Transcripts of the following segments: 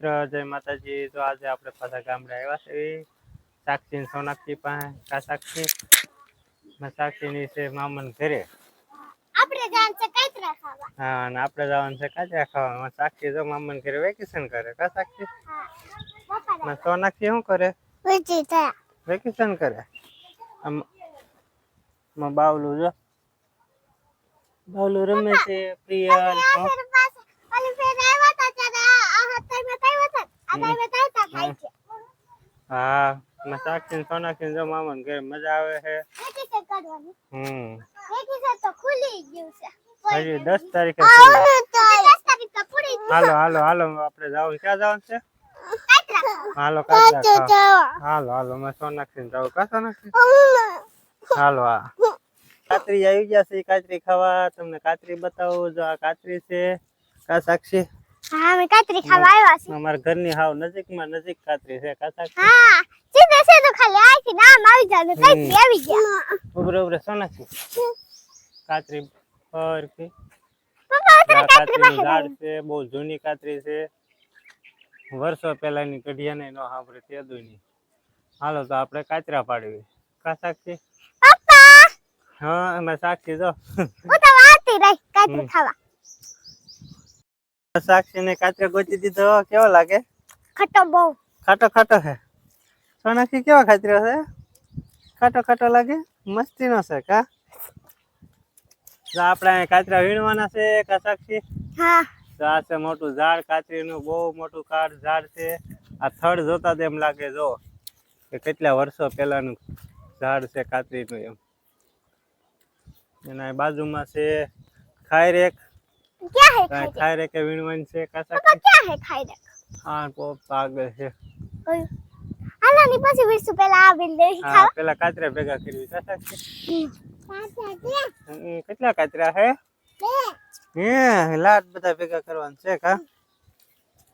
મિત્ર જય માતાજી. તો આજે આપણે પાછા ગામડે આવ્યા છે સાક્ષી ને સોનાક્ષી પાસે. કા સાક્ષી? ને સાક્ષીની છે મામન ઘરે. આપણે જાણ છે કઈતરા ખાવા. હા અને આપણે જવાનું છે કાચરા ખાવા. સાક્ષી જો મામન ઘરે વેકેશન કરે. કા સાક્ષી? હા પપ્પા ને સોનાક્ષી શું કરે? ઉચી થયા વેકેશન કરે. આમ માં બાવલું જો. બાવલું રમે છે પ્રિયલ શું? ફેર પાસ ઓલી ફેર આવ્યા તા ત્યારે આ હાથ મેં કઈ વખત આ ટાઈમે તાવતા ખાઈ છે હા. ને સાક્ષી ને સોનાક્ષી ને જો મામન ઘરે મજા આવે છે. હમ. હજી દસ તારીખે હાલો હાલો હાલો આપણે જાવ. ક્યાં જવાનું છે? હાલો હાલો હાલો મેં સોનાક્ષી ને જાવ. કા સોનાક્ષી હાલો હા. કાતરી આવી ગયા છે કાતરી ખાવા. તમને કાતરી બતાવું. જો આ કાતરી છે કા સાક્ષી? હા ખાવા આવ્યા છે અમારા હાવ નજીક કાતરી છે હા સીધે ખાલી નામ આવી જાય ને કઈતરી આવી ગયા. ઉભરે ઉભરે સોનાક્ષી કાતરી પર કે? પપ્પા આ અત્યારે પાસે ઝાડ છે બહુ જૂની કાતરી છે. વર્ષો પહેલાની કઢિયાને નો સાંભળે તે દુની હાલો તો આપણે કાચરા પાડવી. કા સાક્ષી? પપ્પા! હા એમાં સાક્ષી જો. હું તો વાતી રહી કાચરી ખાવા. સાક્ષી ને કાતરા ગોચી દીધો. કેવો લાગે? ખાટો બહુ. ખાટો ખાટો છે. સોનાક્ષી કેવા ખાતરો છે? ખાટો ખાટો લાગે? મસ્તી નો છે કા? આપડે આપણે અહીં કાતરા વીણવાના છે કા સાક્ષી? હા. તો આ છે મોટું ઝાડ કાતરીનું બહુ મોટું કાળ ઝાડ છે. આ થડ જોતા તેમ એમ લાગે જો. કે કેટલા વર્ષો પહેલાનું ઝાડ છે કાતરીનું એમ. એના બાજુમાં છે ખાયરેક क्या है કાંઈ खाई ખાયરેકે વીણવાની છે કા पापा સાક્ષી क्या है खाई दे હા પોપ આગળ છે कोई આલા ની પછી વીસ પેલા આ બિલ દેવી હા ખાવા પેલા કાતરા ભેગા કરવી કા સાક્ષી પાછા ગયા હમ, કેટલા કાતરા હે બે હે લાટ બધા ભેગા કરવાના છે કા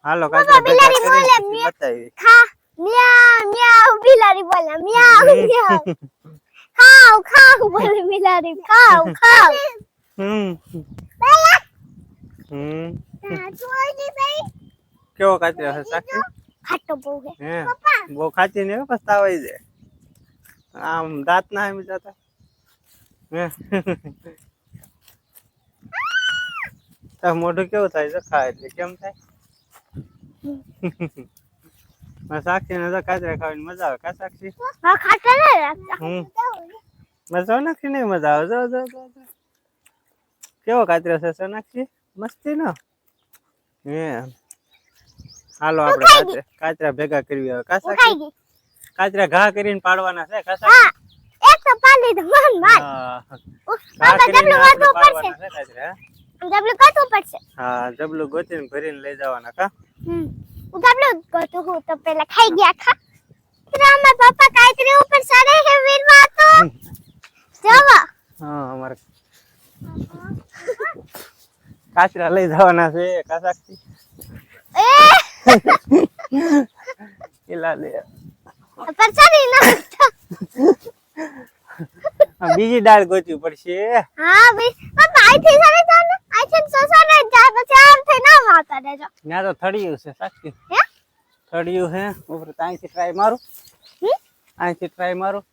હાલો કાતરા ભેગા બિલાડી કરી બોલે, પછી મ્યા. બતાવી ખા મ્યાઉ મ્યાઉ બિલાડી બોલે મ્યાઉ મ્યાઉ ખાઓ ખાઓ બોલે બિલાડી ખાઓ ખાઓ હમ હમ. કેવો કાચરો છે સાક્ષી ખાટો બહુ હે હે પપ્પા. બહુ ખાચી ને પસ્તાવાઈ જાય. આમ દાંત ના આવી જતા. તાર મોઢું કેવું થાય છે? ખાય એટલે કેમ થાય? સાક્ષી ને તો કાચરા ખાવાની મજા આવે. કા સાક્ષી? હમ મજા સોનાક્ષી નહીં મજા આવે. જો જો. કેવો કાચરો છે સોનાક્ષી? મસ્તી નો? હે. હાલો આપણે કાતરા કાતરા ભેગા કરવી હવે. કા હું ખાઈ સાક્ષી ગઈ. કાતરા ઘા કરીને પાડવાના છે કા સાક્ષી એક તો પાલી દો મન મન ઘા બાબા કરીને જબલું આપણે પડશે પાડવાના છે કાતરા જબલું કાઢવું પડશે. હા જબલું ગોતીને ભરીને લઈ જવાના કા? હમ. જબલું ગોતું હું તો પેલા ખાઈ ગયા ખા. રામા પપ્પા કાતરી ઉપર સડે હે વીરવા તો. જવા. હા અમારે કાચરા લઈ જવાના છે કા સાક્ષી એલા લે પર ના બીજી દાળ ગોતવી પડશે. હા ભાઈ પપ્પા આઈથી સડે તો ને આઈથી સો સડે જાય પછી આમ થઈ ના માતા દેજો ત્યાં તો થડિયું છે સાક્ષી હે? થડિયું હે ઉપર તો અહીંથી ટ્રાય મારું? અહીંથી ટ્રાય મારું.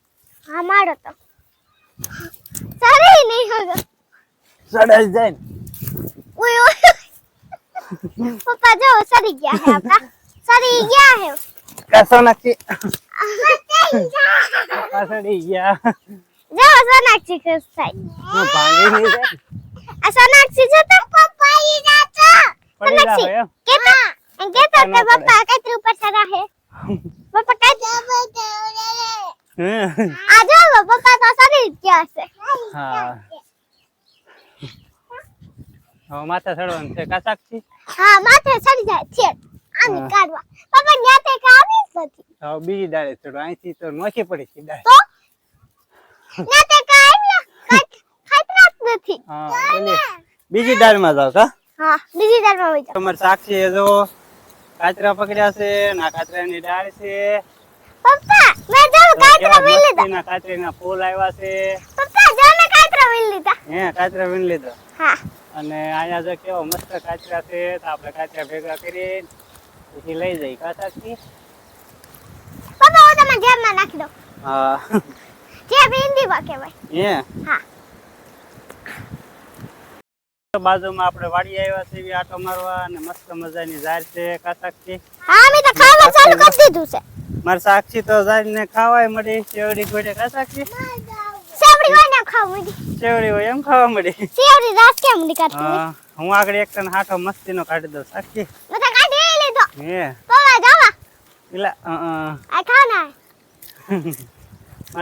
હા મારો તો. સડી નહીં હવે સડાઈ જાય. ઓય ઓય પપ્પા જો સડી ગયા હે આપડા સડી ગયા હે. કા સોનાક્ષી આ સડી ગયા જો સોનાક્ષી ખુશ થાય. હું ભાંગી નહીં જાય. આ સોનાક્ષી જો તો પપ્પા ઈ જાતો. જાવ એમ. કેતો એમ કેતો ન કે. પપ્પા કઈ ઉપર સડા હે. પપ્પા કઈ હે. આ જો પપ્પા તો જ ગયા છે હા. હવે માથા ચડવાનું છે કા સાક્ષી હા માથે ચડી જાય છે. આને કાઢવા. પપ્પા ન્યા તે કાવી નથી. હવે બીજી દાળે ચડો અહીંથી તો નોખી પડી છે દાળ તો? ન્યા તે કાવી ખાતરા નથી. હા બીજી બીજી દાળમાં જાવ કા? હા બીજી દારમાં વઈ જાવ તમારે સાક્ષી એ જો કાચરા પકડ્યા છે ના કાચરાની દાળ છે. પપ્પા મેં જો કાચરા વીણ લીધા. ના કાચરા ના ફૂલ આવ્યા છે? પપ્પા જો મેં કાચરા વીણ લીધા. હે કાચરા વીણ લીધો. હા. અને અહીંયા જો કેવો મસ્ત કાચરા છે તો આપણે કાચરા ભેગા કરી પછી લઈ જઈ કાચાથી પપ્પા હું તમે જેબમાં નાખી દો. હા. જેબ હિન્દીમાં કહેવાય. એ? હા. બાજુમાં આપણે વાડી આવ્યા છે એવી આટો મારવા અને મસ્ત મજાની ઝાડ છે કા સાક્ષી હા અમે તો ખાવા ચાલુ કરી દીધું છે. મારે સાક્ષી તો ઝાડને ખાવાય મળી ચેવડી ગોડે કા સાક્ષી સેવડી હોય ને ખાવું મળી. ચેવડી હોય એમ ખાવા મળી. સેવડી રાત કેમ મળી કાઢતી હા હું આગળ એક તને હાથો મસ્તીનો કાઢી દઉં સાચી? બધા કાઢી લીધો હે. પપ્પા જાવા. એલા અ. આ ખાના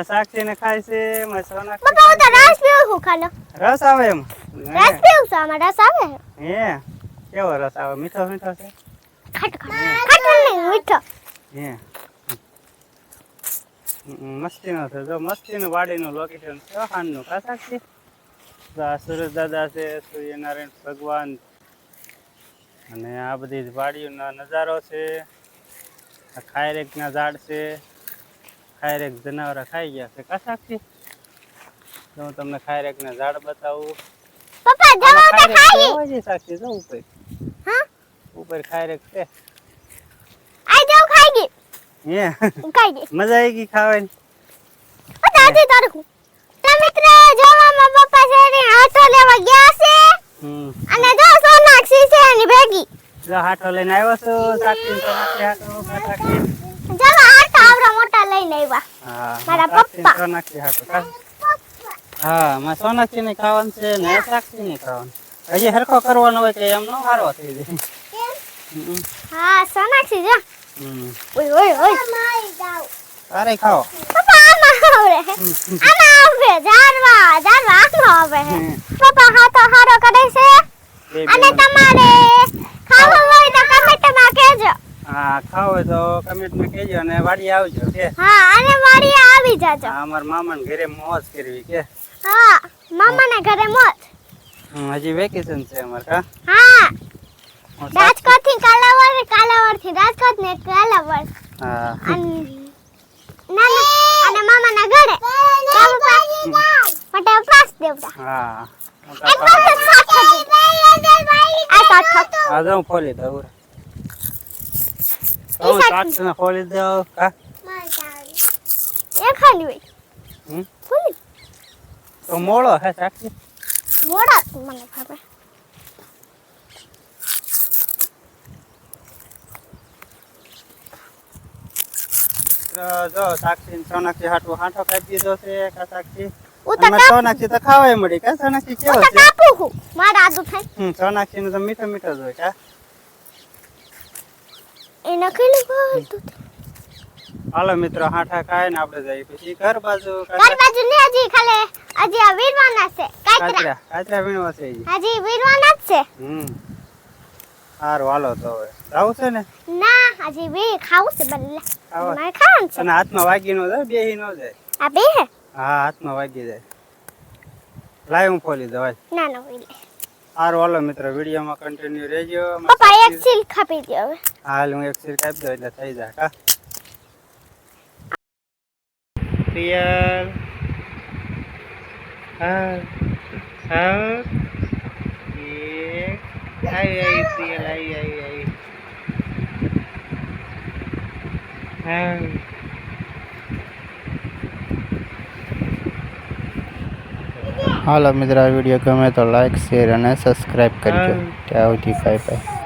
સાક્ષી ને ખાય છે મારે સોના પપ્પા હું તો રસ પીવું છું ખાલો. રસ આવે એમ? રસ પીવું છું આમાં રસ આવે? હે. કેવો રસ આવે? મીઠો મીઠો છે? ખાટ ખાટ. ખાટ નહીં મીઠો. હે. મસ્તીનો છે. જો મસ્તીનું વાડીનું લોકેશન છે હો, છે આ સુરજ દાદા છે સૂર્યનારાયણ ભગવાન. અને આ બધી વાડીઓનો નજારો છે. આ ખાયરેકના ઝાડ છે. ખાયરેક જનાવરા ખાઈ ગયા છે કા સાક્ષી તો હું તમને ખાયરેકના ઝાડ બતાવું. પપ્પા જવા તો ખાઈ. સાક્ષી જો ઉપર. ઉપર ખાયરેક છે. હે. ખાઈ ગઈ મજા આવી ગઈ ખાવાની. ઓ દાદી તારું તો મિત્ર જવામાં પપ્પા છે ને હાથો લેવા ગયા છે. હમ. અને જો સોનાક્ષી છે એની ભેગી. જો હાથો લઈને આવ્યો છું સાક્ષી સોનાક્ષી સાક્ષી હાથો મોટા લઈને આવ્યા. હા મારા પપ્પા. સોનાક્ષી હા માં સોનાક્ષી ને ખાવાનું છે ને સાક્ષી ને ખાવાનું. હજી હરખો કરવાનો હોય કે એમ નો હારો થઈ જાય. હમ, હા સોનાક્ષી જો. ઓય ઓય ઓય. તારે ખાઓ. પપ્પા આમાં આવે આમાં આવે જારવા જારવા આમાં આવે. પપ્પા હાથો હારો કરે છે. અને. તમારે ખાવું હોય તો કમેન્ટમાં કહેજો. હા ખાવ તો કમેન્ટમાં કહેજો અને વાડી આવજો કે. હા અને મારી આવી જાજો. હા, અમારા મામાને ઘરે મોજ કરવી કે. હા મામાના ઘરે હમ, હજી વેકેશન છે અમારે કા હા. રાજકોટથી કાલાવડ કાલાવડથી રાજકોટ ને કાલાવડ. હા. અને નાના અને મામાના ઘરે. પટે પાસ દેવડા. હા. એક વખત સાથ આ સાથ હા ખોલી દઉં. હું સાચું. સાક્ષીને ખોલી દઉં. કા એ ખાલી હોય. હમ? ખોલી. તો મોળો હે સાક્ષી મોળો મને ખબર. તો જો સાક્ષી સોનાક્ષી હાટુ હાંઠો કાઢી દીધો છે કા સાક્ષી. હું તો અને સોનાક્ષી તો ખાવાય મળી. કા સોનાક્ષી કેવો છે? મારા આદુ થાય. હમ સોનાક્ષી નું તો મીઠો મીઠો જ હોય કા એ નખેલું બોલતું હાલો મિત્રો હાંઠા ખાય ને આપણે જઈએ પછી ઘર બાજુ ઘર બાજુ ને હજી ખાલે હજી આ વીરવાના છે. કાતરા કાચરા કાચરા વીણવા છે હજી વીરવાના જ છે. હમ. સારું હાલો તો હવે. જાવું છે ને? ના હજી વી ખાવું છે બલ્લા. મારે ખાવાનું છે. અને હાથમાં વાગી નો જાય બેહી નો જાય. આ બે? હે હાથમાં વાગી જાય. લાય હું દઉં હાલ. ના ના વી લે. સારું હાલો મિત્રો વિડીયોમાં કન્ટિન્યુ રહેજો. પપ્પા એક સીલ ખાપી દે હવે. હાલ હું એક સિર કાપી દઉં એટલે થઈ જાય કા પિયર. હા હા. એક. આઈ આવી પિયર હા હાલો મિત્રો આ વીડિયો ગમે તો લાઈક શેર અને સબસ્ક્રાઈબ કરજો ત્યાં સુધી બાય બાય